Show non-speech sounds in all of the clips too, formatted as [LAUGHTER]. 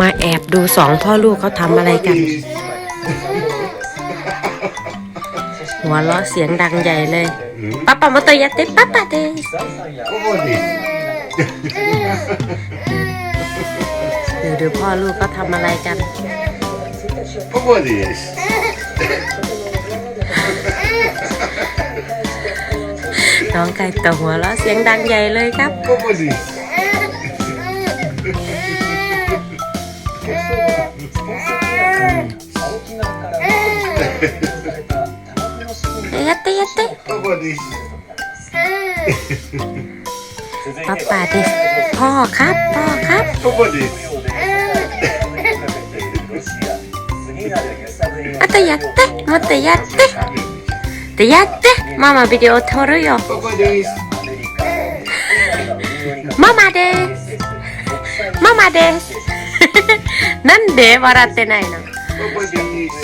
มาแอบดูสองพ่อลูกเขาทำอะไรกัน หัวล้อเสียงดังใหญ่เลยป้าป้ามอเตยาเต้ป้าป้าเต้ ดูดูพ่อลูกก็ทำอะไรกัน น้องไก่ตัวหัวเราะเสียงดังใหญ่เลยครับ やってやって。パパです。パパです。ポーカッポーカッパパです。あとやってもっとやってでやってママビデオ撮るよパパです。ママです。ママです。なんで笑ってないのパパです。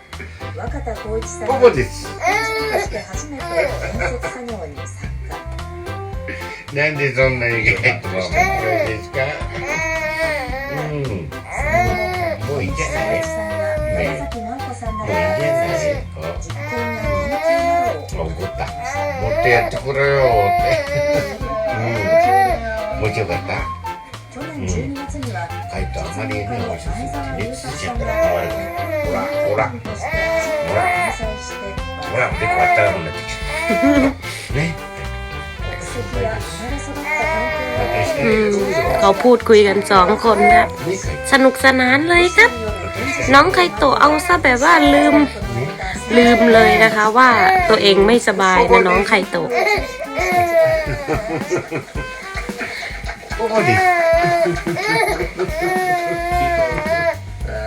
若田光一さんして初めて建設作業に参加。なんでそんなにガイド面白いですか？うん。もういい。ゃない。崎直子さん実験や研究などを怒った。もっとやってくれよって。うん。面白かった去年12月には書いてあんまりね面白すぎてね前ついちゃ澤友作さんがったら困るほらほらとして初めて開催してほらでこうやったらもうなってきちゃったね国籍や生まれ育った環境を私 อืม ね เขาพูดคุยกันสองคนครับ ね書いて สนุกสนานเลยครับ น้องไคโตะเอาซะแบบว่าลืม ลืมเลยนะคะว่าตัวเองไม่สบายนะน้องไคโตะ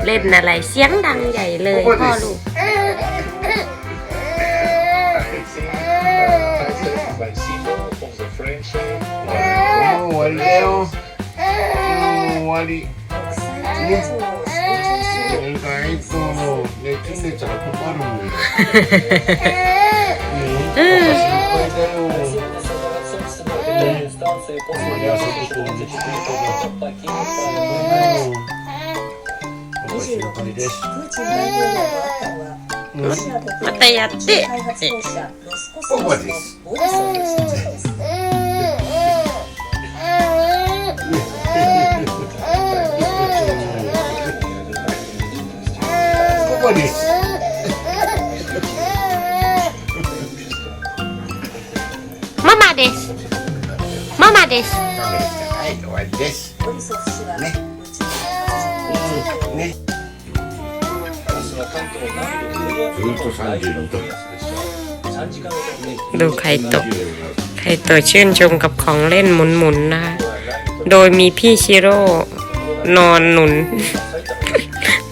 เล่นอะไรเสียงดังใหญ่เลยพ่อลูกวันเร็ววันนี้นวัวเดียจ またやって。です。ママです。 ดูไคโตะไคโตะชื่นชมกับของเล่นหมุนๆนะคะ โดยมีพี่ชิโร่นอนหนุน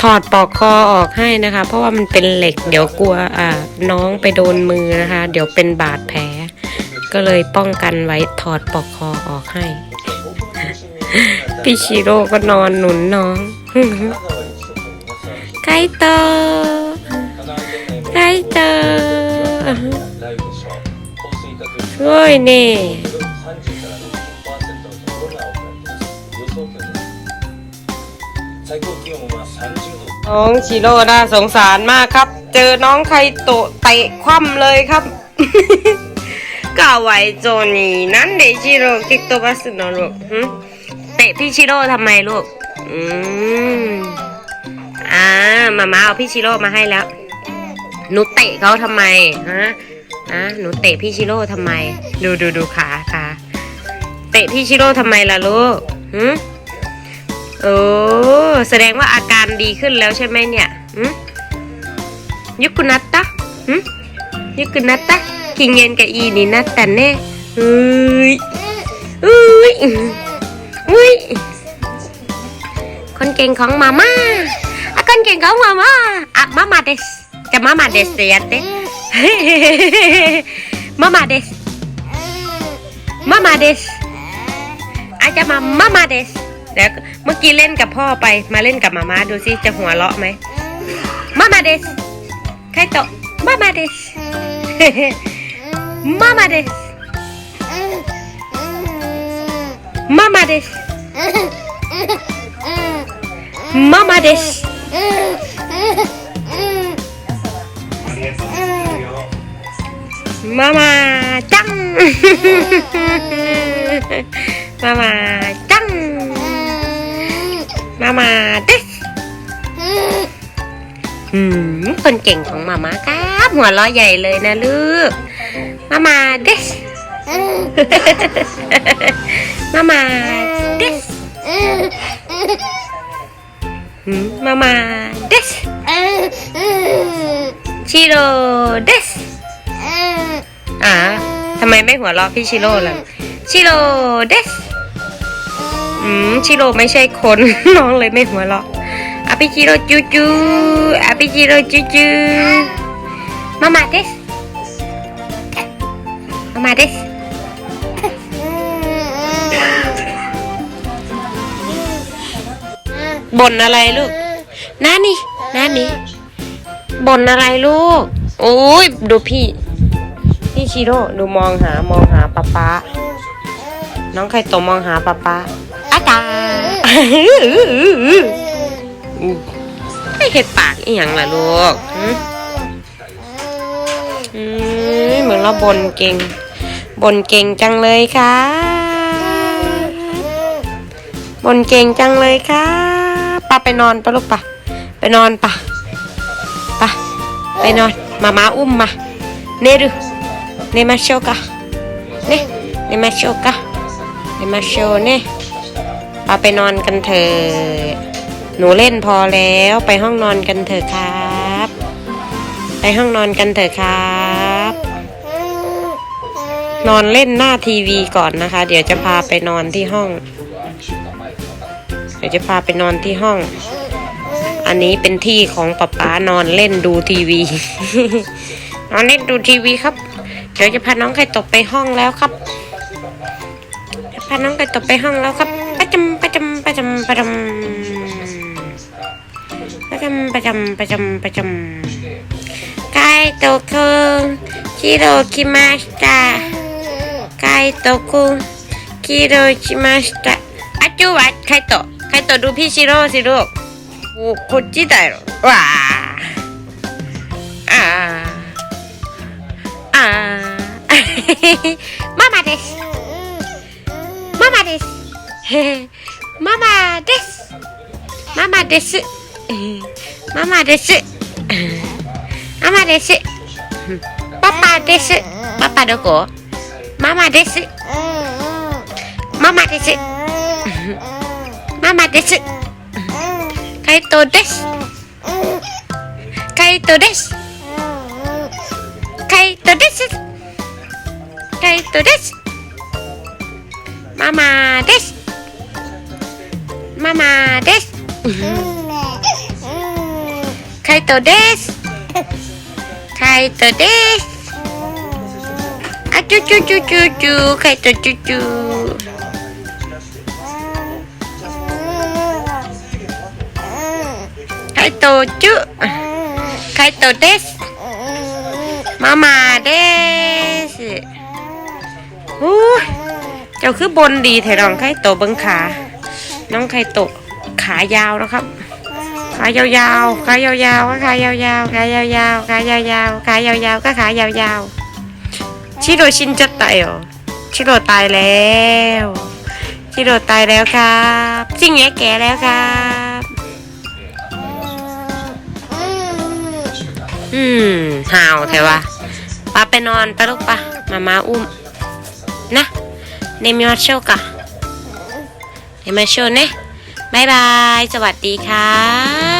ถอดปลอกคอออกให้นะคะ เพราะว่ามันเป็นเหล็ก เดี๋ยวกลัวอ่าน้องไปโดนมือนะคะ เดี๋ยวเป็นบาดแผล ก็เลยป้องกันไว้ถอดปลอกคอออกให้ พี่ชิโร่ก็นอนหนุนน้องไคโตะ ไคโตะすごいねน้องชิโร่น่าสงสารมากครับ เจอน้องไคโตะเตะคว่ำเลยครับ กาไวโจนี่นั่นเดชิโร่คิกโตบัสโนลูกหึเตะพี่ชิโร่ทำไมลูก อืมอ่ามามาเอาพี่ชิโร่มาให้แล้ว หนูเตะเขาทำไมฮะฮะหนูเตะพี่ชิโร่ทำไม ดูดูดูขาขาเตะพี่ชิโร่ทำไมล่ะลูกหืมโอ้แสดงว่าอาการดีขึ้นแล้วใช่ไหมเนี่ยหืมยุกุนัตตะหืมยุกุนัตตะคิงเย็นกับอีนี่นัตแต่เน่เฮ้ยเฮ้ยเฮ้ยคนเก่งของมาม่าอะคนเก่งของมาม่าอะมาม่าเดส じゃあママですってやって。ママです。ママです。あじゃあまママです。เดี๋ยวเมื่อกี้เล่นกับพ่อไปมาเล่นกับมาม่าดูซิจะหัวเราะไหมมามาเดสใครตมามาเดสมามาเดสมามาเดสมามาเดส Mama trắng Mama trắng Mama tích มุกคนเก่งของมาม่าครับหัวล้อใหญ่เลยนะลูกมามาเดสมามาเดสมามาเดสชิโร่เดส อ่าทำไมไม่หัวเราะพี่ชิโร่ล่ะ ชิโร่เดสอืมชิโร่ไม่ใช่คน น้องเลยไม่หัวเราะอาปิชิโร่จูจูอาปิชิโร่จูจูมามาเดสมามาเดสบ่นอะไรลูกนานี่นานี่บ่นอะไรลูก โอ้ยดูพี่ พี่ชิโร่ดูมองหามองหาป๊าป๊าน้องไข่โตมองหาป๊าป๊าอาจารย์ไม่เห็ดปากอีหยังล่ะลูกหืมอืมเหมือนเราบ่นเก่งบ่นเก่งจังเลยค่ะบ่นเก่งจังเลยค่ะป้าไปนอนปะลูกปะไปนอนปะปะไปนอนมามาอุ้มมาเนรุ เนมาโชกะเนเนมาโชกะเนมาโชเนปาไปนอนกันเถอะหนูเล่นพอแล้วไปห้องนอนกันเถอะครับ ไปห้องนอนกันเถอะครับ นอนเล่นหน้าทีวีก่อนนะคะ เดี๋ยวจะพาไปนอนที่ห้อง เดี๋ยวจะพาไปนอนที่ห้อง อันนี้เป็นที่ของป๊าป๊านอนเล่นดูทีวี นอนเล่นดูทีวีครับ เดี๋ยวจะพาน้องไข่ตกไปห้องแล้วครับจะพาน้องไข่ตกไปห้องแล้วครับประจำประจำประจำประจำประจำประจำประจำประจำไก่โตคุงคิโรคิมาสตาไก่โตคุงคิโรคิมาสตาอะจูวะไข่โตไข่โตดูพี่ชิโร่สิลูกโอ้こっちだよわああああ [LAUGHS] ママです。ママです。[LAUGHS] ママです。ママです。[LAUGHS] ママです。ママです。パパです。パパどこ？ママです。ママです。ママです。カイトです。カイトです。カイトです。カイトです。ママです。ママです。カイトです。カイトです。あちゅちゅちゅちゅちゅカイトちゅちゅカイトちゅカイトです。ママです。โอ้เจ้าคือบนดีแถน้องไข่โตเบิงขา น้องไข่โตขายาวนะครับ ขายาวๆ ขายาวๆก็ขายาวๆ ขายาวๆ ขายาวๆ ขายาวๆ ก็ขายาวๆ ชิโรชินจะตายเหรอชิโรตายแล้วชิโรตายแล้วครับจิงแงแก่แล้วครับอืมห่าวแต่ว่าป้าไปนอนไปลูกปะมามาอุ้ม な寝ましょうか寝ましょうねバイバイสวัสดีค่ะ